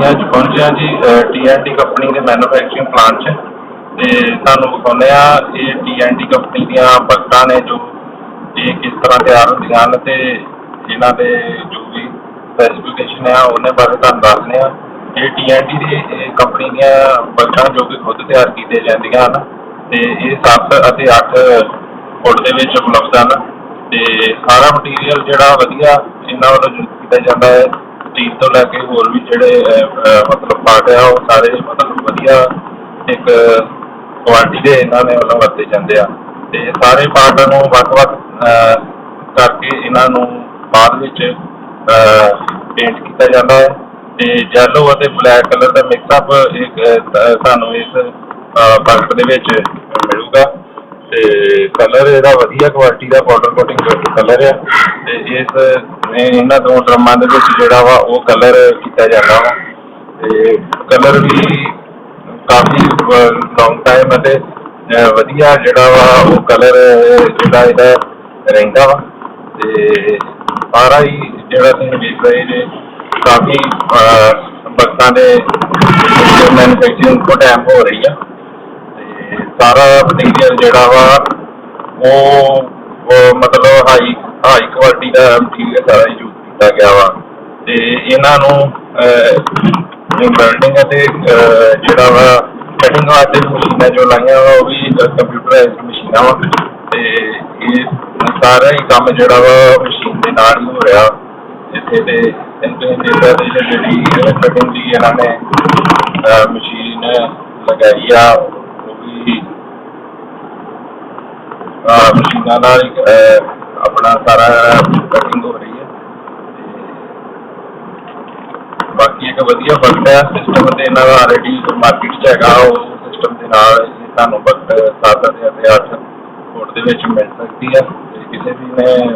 ਅਸੀਂ ਅੱਜ ਪਹੁੰਚੇ ਹਾਂ ਜੀ ਟੀਐਨਟੀ ਕੰਪਨੀ ਦੇ ਮੈਨੂਫੈਕਚਰਿੰਗ ਪਲਾਂਟ 'ਚ। ਤੇ ਤੁਹਾਨੂੰ ਵਿਖਾਉਂਦੇ ਆ, ਇਹ ਟੀਐਨਟੀ ਕੰਪਨੀ ਦੀਆਂ ਬਕਟਾਂ ਨੇ ਜੋ ਇਹ ਕਿਸ ਤਰ੍ਹਾਂ ਤਿਆਰ ਹੁੰਦੀਆਂ ਹਨ ਤੇ ਇਹਨਾਂ ਦੇ ਜੋ ਵੀ ਸਪੈਸੀਫਿਕੇਸ਼ਨ ਆ ਉਹਨੇ ਬਾਰੇ ਤੁਹਾਨੂੰ ਦੱਸਦੇ ਆ। ਇਹ ਟੀਐਨਟੀ ਦੀ ਕੰਪਨੀ ਦੀਆਂ ਬਕਟਾਂ ਜੋ ਕਿ ਖੁਦ ਤਿਆਰ ਕੀਤੀਆਂ ਜਾਂਦੀਆਂ ਹਨ। ਤੇ ਇਹ 7 ਅਤੇ 8 ਫੁੱਟ ਦੇ ਵਿੱਚ ਉਪਲਬਧ ਹਨ। ਤੇ ਸਾਰਾ ਮਟੀਰੀਅਲ ਜਿਹੜਾ ਵਧੀਆ ਇਹਨਾਂ ਵੱਲੋਂ ਯੂਜ਼ ਕੀਤਾ ਜਾਂਦਾ ਹੈ। ਸਟੀਲ ਤੋਂ ਲੈ ਕੇ ਹੋਰ ਵੀ ਜਿਹੜੇ ਮਤਲਬ ਪਾਰਟ ਆ, ਉਹ ਸਾਰੇ ਮਤਲਬ ਵਧੀਆ ਇੱਕ ਕੁਆਲਿਟੀ ਦੇ ਇਹਨਾਂ ਨੇ ਵੱਲੋਂ ਵਰਤੇ ਜਾਂਦੇ ਆ। ਤੇ ਸਾਰੇ ਪਾਰਟਾਂ ਨੂੰ ਵੱਖ-ਵੱਖ ਕਰਕੇ ਇਹਨਾਂ ਨੂੰ ਬਾਅਦ ਵਿੱਚ ਪੇਂਟ ਕੀਤਾ ਜਾਂਦਾ ਹੈ। ਤੇ ਯੈਲੋ ਅਤੇ ਬਲੈਕ ਕਲਰ ਦਾ ਮਿਕਸ ਅਪ ਇੱਕ ਤੁਹਾਨੂੰ ਇਸ ਬਲਕ ਦੇ ਵਿੱਚ ਮਿਲੂਗਾ। ਤੇ ਕਲਰ ਇਹਦਾ ਵਧੀਆ ਕੁਆਲਿਟੀ ਦਾ ਪਾਊਡਰ ਕੋਟਿੰਗ ਕਲਰ ਹੈ ਤੇ ਇਸ ਇਹਨਾਂ ਦੋ ਡਰਮਾਂ ਦੇ ਵਿੱਚ ਜਿਹੜਾ ਵਾ ਉਹ ਕਲਰ ਕੀਤਾ ਜਾਂਦਾ ਵਾ। ਤੇ ਕਲਰ ਵੀ ਕਾਫੀ ਲੌਂਗ ਟਾਈਮ ਅਤੇ ਵਧੀਆ ਜਿਹੜਾ ਵਾ ਉਹ ਕਲਰ ਜਿਹੜਾ ਇਹਦਾ ਰਹਿੰਦਾ ਵਾ। ਤੇ ਸਾਰਾ ਹੀ ਜਿਹੜਾ ਤੁਸੀਂ ਵੇਖ ਰਹੇ ਜੇ, ਕਾਫੀ ਬਕਤਾਂ ਦੇ ਮੈਨੂਫੈਕਚਰਿੰਗ ਕੋ ਟਾਈਮ ਹੋ ਰਹੀ ਆ। ਤੇ ਸਾਰਾ ਮਟੀਰੀਅਲ ਜਿਹੜਾ ਵਾ ਉਹ ਮਤਲਬ ਹਾਈ ਹਾਈ ਦਾ ਮਟੀਰੀਅਲ ਸਾਰਾ ਯੂਜ਼ ਕੀਤਾ ਗਿਆ ਵਾ। ਤੇ ਇਹਨਾਂ ਨੂੰ ਬਰਨਿੰਗ ਅਤੇ ਜਿਹੜਾ ਵਾ ਕਟਿੰਗ ਵਾਸਤੇ ਮਸ਼ੀਨਾਂ ਜੋ ਲਾਈਆਂ ਵਾ, ਉਹ ਵੀ ਕੰਪਿਊਟਰਾਈਜ਼ਡ ਮਸ਼ੀਨਾਂ ਵਾ। ਤੇ ਇਹ ਸਾਰਾ ਹੀ ਕੰਮ ਜਿਹੜਾ ਵਾ ਮਸ਼ੀਨ ਦੇ ਨਾਲ ਹੋ ਰਿਹਾ। ਇੱਥੇ ਤੇ ਇੰਟਰਨੈਟ ਦੀ ਜਿਹੜੀ ਕਟਿੰਗ ਦੀ ਇਹਨਾਂ ਨੇ ਮਸ਼ੀਨ ਲਗਾਈ ਆ, ਉਹ ਵੀ ਮਸ਼ੀਨਾਂ ਨਾਲ ਆਪਣਾ ਸਾਰਾ ਕਟਿੰਗ ਹੋ ਰਹੀ ਹੈ। ਤੇ ਬਾਕੀ ਇੱਕ ਵਧੀਆ ਵਕਤ ਹੈ। ਸਿਸਟਮ ਤੇ ਇਹਨਾਂ ਦਾ ਆਲਰੇਡੀ ਮਾਰਕੀਟ 'ਚ ਹੈਗਾ, ਉਹ ਸਿਸਟਮ ਦੇ ਨਾਲ ਇਹ ਤੁਹਾਨੂੰ ਵਕਤ 7 ਅਤੇ 8 ਫੁੱਟ ਦੇ ਵਿੱਚ ਮਿਲ ਸਕਦੀ ਹੈ। ਤੇ ਕਿਸੇ ਵੀ ਨੇ